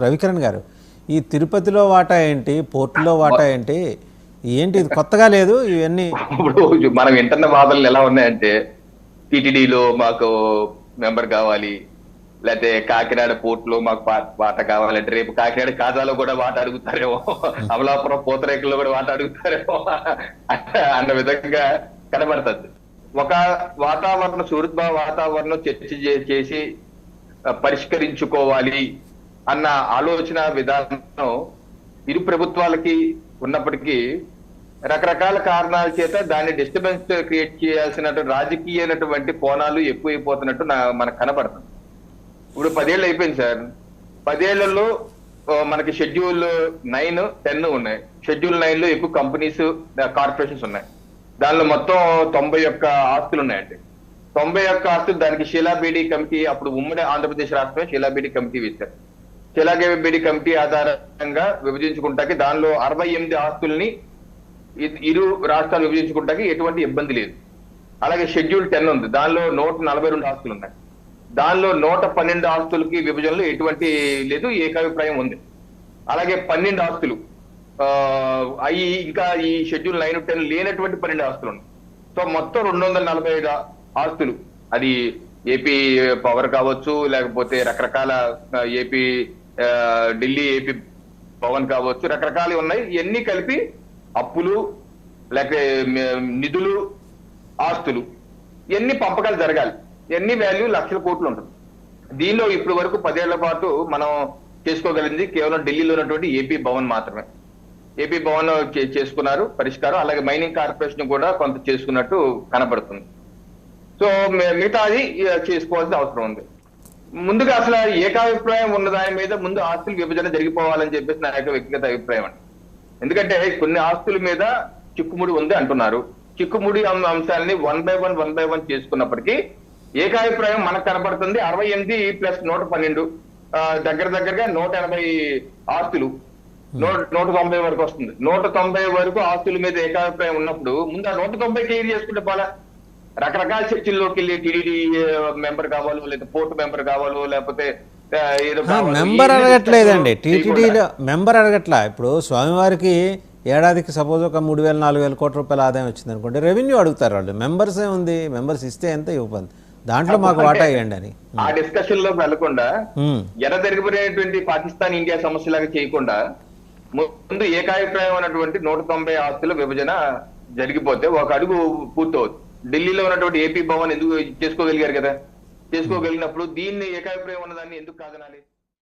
రవికిరణ్ గారు ఈ తిరుపతిలో వాటా ఏంటి? పోర్టులో వాటా ఏంటి? ఏంటి ఇది కొత్తగా లేదు? ఇవన్నీ ఇప్పుడు మనం వింటున్న వాదనలు ఎలా ఉన్నాయంటే టిటిడిలో మాకు మెంబర్ కావాలి లేకపోతే కాకినాడ పోర్ట్లో మాకు వాటా కావాలంటే రేపు కాకినాడ కాజాలో కూడా వాట అడుగుతారేమో అమలాపురం పూతరేకుల్లో కూడా వాట అడుగుతారేమో అన్న విధంగా కనబడుతుంది. ఒక వాతావరణ సుహృద్భావ వాతావరణం చర్చ చే- చేసి పరిష్కరించుకోవాలి. అన్న ఆలోచన విధానం ఇరు ప్రభుత్వాలకి ఉన్నప్పటికీ రకరకాల కారణాల చేత దాన్ని డిస్టర్బెన్స్ క్రియేట్ చేయాల్సినటువంటి రాజకీయమైనటువంటి కోణాలు ఎక్కువైపోతున్నట్టు నా మనకు కనపడుతుంది. ఇప్పుడు పదేళ్ళు అయిపోయింది సార్. పదేళ్ళలో మనకి షెడ్యూల్ నైన్ టెన్ ఉన్నాయి. షెడ్యూల్ నైన్లో ఎక్కువ కంపెనీస్ కార్పొరేషన్స్ ఉన్నాయి. దానిలో మొత్తం తొంభై ఒక్క ఆస్తులు ఉన్నాయండి. తొంభై ఒక్క ఆస్తులు దానికి షీలాబీడి కమిటీ అప్పుడు ఉమ్మడి ఆంధ్రప్రదేశ్ రాష్ట్రమే షీలాబీడి కమిటీ వేశారు. షీలాబీడి కమిటీ ఆధారంగా విభజించుకుంటాకి దానిలో అరవై ఎనిమిది ఆస్తుల్ని ఇరు రాష్ట్రాలు విభజించుకుంటాకి ఎటువంటి ఇబ్బంది లేదు. అలాగే షెడ్యూల్ టెన్ ఉంది. దానిలో నూట నలభై రెండు ఆస్తులు ఉన్నాయి. దానిలో నూట పన్నెండు ఆస్తులకి విభజనలో ఎటువంటి లేదు ఏకాభిప్రాయం ఉంది. అలాగే పన్నెండు ఆస్తులు అవి ఇంకా ఈ షెడ్యూల్ నైన్ టెన్ లేనటువంటి పన్నెండు ఆస్తులు ఉన్నాయి. సో మొత్తం రెండు వందల నలభై ఐదు ఆస్తులు. అది ఏపీ పవర్ కావచ్చు లేకపోతే రకరకాల ఏపీ ఢిల్లీ ఏపీ పవన్ కావచ్చు రకరకాలు ఉన్నాయి. ఇవన్నీ కలిపి అప్పులు లేక నిధులు ఆస్తులు ఇవన్నీ పంపకాలు జరగాలి. ఇవన్నీ వాల్యూ లక్షల కోట్లు ఉంటుంది. దీనిలో ఇప్పటి వరకు పదేళ్ళ పాటు మనం చేసుకోగలిగింది కేవలం ఢిల్లీలో ఉన్నటువంటి ఏపీ భవన్ మాత్రమే. ఏపీ భవన్ చే- చేసుకున్నారు పరిష్కారం అలాగే మైనింగ్ కార్పొరేషన్ కూడా కొంత చేసుకున్నట్టు కనపడుతుంది సో మిగతాది చేసుకోవాల్సిన అవసరం ఉంది. ముందుగా అసలు ఏకాభిప్రాయం ఉన్న దాని మీద ముందు ఆస్తుల విభజన జరిగిపోవాలని చెప్పేసి నా యొక్క వ్యక్తిగత అభిప్రాయం అండి. ఎందుకంటే కొన్ని ఆస్తుల మీద చిక్కుముడి ఉంది అంటున్నారు. చిక్కుముడి అంశాలని one by one one by one చేసుకున్నప్పటికీ ఏకాభిప్రాయం మనకు కనపడుతుంది అరవై ఎనిమిది ప్లస్ నూట పన్నెండు దగ్గర దగ్గరగా నూట ఎనభై ఆస్తులు. నూట నూట తొంభై వరకు వస్తుంది. నూట తొంభై వరకు ఆస్తుల మీద ఏకాభిప్రాయం ఉన్నప్పుడు ముందు ఆ నూట తొంభై క్లియర్ చేసుకుంటే పోలా రకరకాల చర్చల్లోకి వెళ్ళి టీడీడీ మెంబర్ కావాలో లేదా పోర్టు మెంబర్ కావాలో లేకపోతే. మెంబర్ అడగట్లేదండి. టీటీడీలో మెంబర్ అడగట్లా. ఇప్పుడు స్వామివారికి ఏడాదికి సపోజ్ ఒక మూడు వేల నాలుగు వేల కోట్ల రూపాయల ఆదాయం వచ్చింది అనుకోండి రెవెన్యూ అడుగుతారు వాళ్ళు. మెంబర్స్ ఏ ఉంది మెంబర్స్ ఇస్తే ఎంత ఇవ్వండి దాంట్లో మాకు వాటా ఇవ్వండి అని. ఆ డిస్కషన్లో వెళ్ళకుండా. ఎర్ర జరిగిపోయినటువంటి పాకిస్తాన్ ఇండియా సమస్యలాగా చేయకుండా ముందు ఏకాభిప్రాయం ఉన్నటువంటి నూట తొంభై ఆస్తుల విభజన జరిగిపోతే ఒక అడుగు పూర్తవుతుంది. ఢిల్లీలో ఉన్నటువంటి ఏపీ భవన్ ఎందుకు చేసుకోగలిగారు కదా? చేసుకోగలిగినప్పుడు దీన్ని ఏకాభిప్రాయం ఉన్నదాన్ని ఎందుకు కాదనాలి?